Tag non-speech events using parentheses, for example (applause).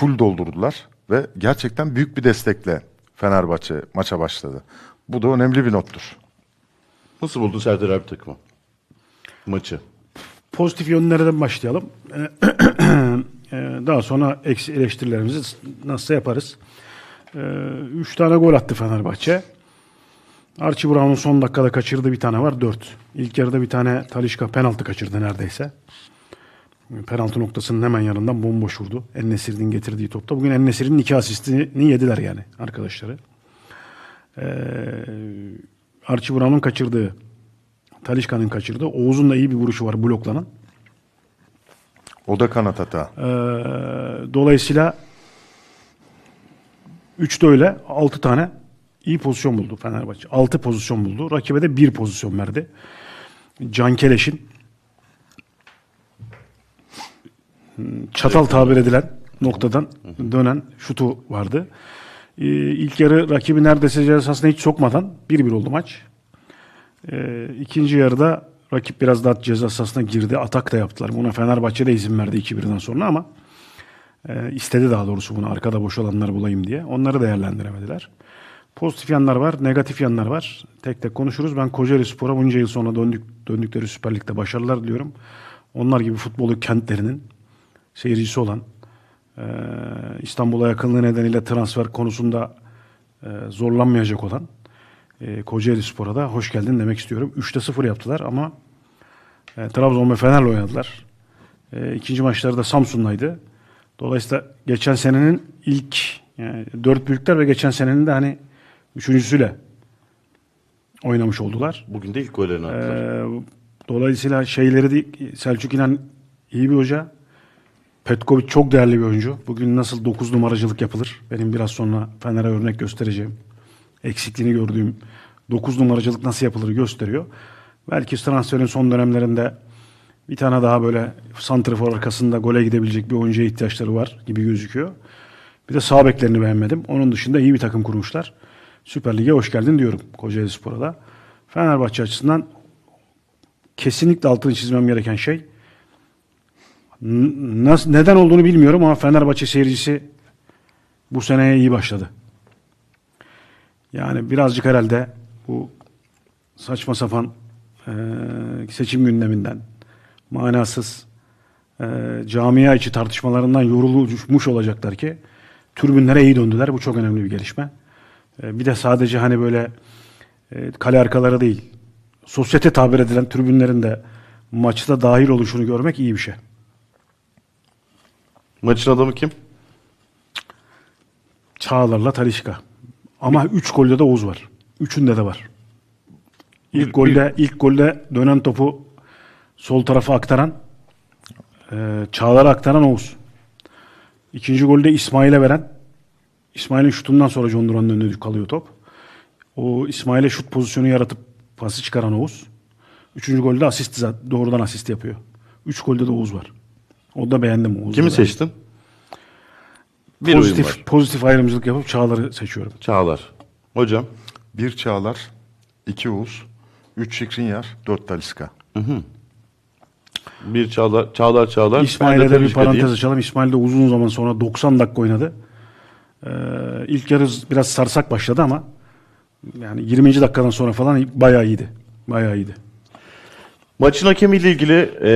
full doldurdular ve gerçekten büyük bir destekle Fenerbahçe maça başladı. Bu da önemli bir nottur. Nasıl buldun Serdar abi takımı? Maçı. Pozitif yönlerden başlayalım. (clears throat) Ee, Daha sonra eksi eleştirilerimizi nasıl yaparız? Ee, Üç tane gol attı Fenerbahçe. Archie Brown'un son dakikada kaçırdığı bir tane var. Dört. İlk yarıda bir tane Talişka penaltı kaçırdı neredeyse. Penaltı noktasının hemen yanından bomboş vurdu. Ennesir'in getirdiği topta. Bugün Ennesir'in iki asistini yediler yani arkadaşları. Ee, Archie Brown'un kaçırdığı, Talişka'nın kaçırdığı, Oğuz'un da iyi bir vuruşu var bloklanan. O da kanat hata. Ee, dolayısıyla 3'te öyle 6 tane iyi pozisyon buldu Fenerbahçe. 6 pozisyon buldu. Rakibe de 1 pozisyon verdi. Can Keleş'in çatal tabir edilen noktadan dönen şutu vardı. Ee, ilk yarı rakibi neredeyse ceza sahasına hiç sokmadan 1-1 oldu maç. Ee, ikinci yarıda rakip biraz daha ceza sahasına girdi. Atak da yaptılar. Buna Fenerbahçe de izin verdi 2-1'den sonra ama e, istedi daha doğrusu bunu arkada boş olanları bulayım diye. Onları değerlendiremediler. Pozitif yanlar var, negatif yanlar var. Tek tek konuşuruz. Ben Kocaeli Spor'a bunca yıl sonra döndük, döndükleri Süper Lig'de başarılar diliyorum. Onlar gibi futbolu kentlerinin seyircisi olan, e, İstanbul'a yakınlığı nedeniyle transfer konusunda e, zorlanmayacak olan e, Kocaeli Spor'a da hoş geldin demek istiyorum. 3'te 0 yaptılar ama e, Trabzon ve Fener'le oynadılar. E, ikinci maçları da Samsun'daydı. Dolayısıyla geçen senenin ilk yani dört büyükler ve geçen senenin de hani üçüncüsüyle oynamış oldular. Bugün de ilk gollerini attılar. Ee, dolayısıyla şeyleri de Selçuk İnan iyi bir hoca. Petkovic çok değerli bir oyuncu. Bugün nasıl 9 numaracılık yapılır? Benim biraz sonra Fener'e örnek göstereceğim. Eksikliğini gördüğüm 9 numaracılık nasıl yapılır gösteriyor. Belki transferin son dönemlerinde bir tane daha böyle santrafor arkasında gole gidebilecek bir oyuncuya ihtiyaçları var gibi gözüküyor. Bir de sağ beklerini beğenmedim. Onun dışında iyi bir takım kurmuşlar. Süper Lig'e hoş geldin diyorum Kocaeli Spor'a da. Fenerbahçe açısından kesinlikle altını çizmem gereken şey nasıl, neden olduğunu bilmiyorum ama Fenerbahçe seyircisi bu seneye iyi başladı. Yani birazcık herhalde bu saçma sapan eee, seçim gündeminden manasız eee camia içi tartışmalarından yorulmuş olacaklar ki tribünlere iyi döndüler. Bu çok önemli bir gelişme. Eee, bir de sadece hani böyle eee, kale arkaları değil sosyete tabir edilen tribünlerin de maçta dahil oluşunu görmek iyi bir şey. Maçın adamı kim? Çağlar'la Talişka. Ama 3 golde de Oğuz var. Üçünde de var. İlk Bir- golde ilk golde dönen topu sol tarafa aktaran e, Çağlar'a aktaran Oğuz. İkinci golde İsmail'e veren İsmail'in şutundan sonra John Duran'ın önünde kalıyor top. O İsmail'e şut pozisyonu yaratıp pası çıkaran Oğuz. Üçüncü golde asist zaten- doğrudan asist yapıyor. Üç golde de Oğuz var. O da beğendim Oğuz'u. Kimi da. seçtin? Bir oyun pozitif, var. pozitif ayrımcılık yapıp Çağlar'ı seçiyorum. Çağlar. Hocam. Bir Çağlar, iki Uğuz, üç Şikrinyar, dört Taliska. Bir Çağlar, Çağlar, Çağlar. Ben İsmail'e de bir parantez diyeyim. açalım. İsmail de uzun zaman sonra 90 dakika oynadı. Ee, ilk yarı biraz sarsak başladı ama yani 20. dakikadan sonra falan bayağı iyiydi. Bayağı iyiydi. Maçın hakemiyle ilgili e,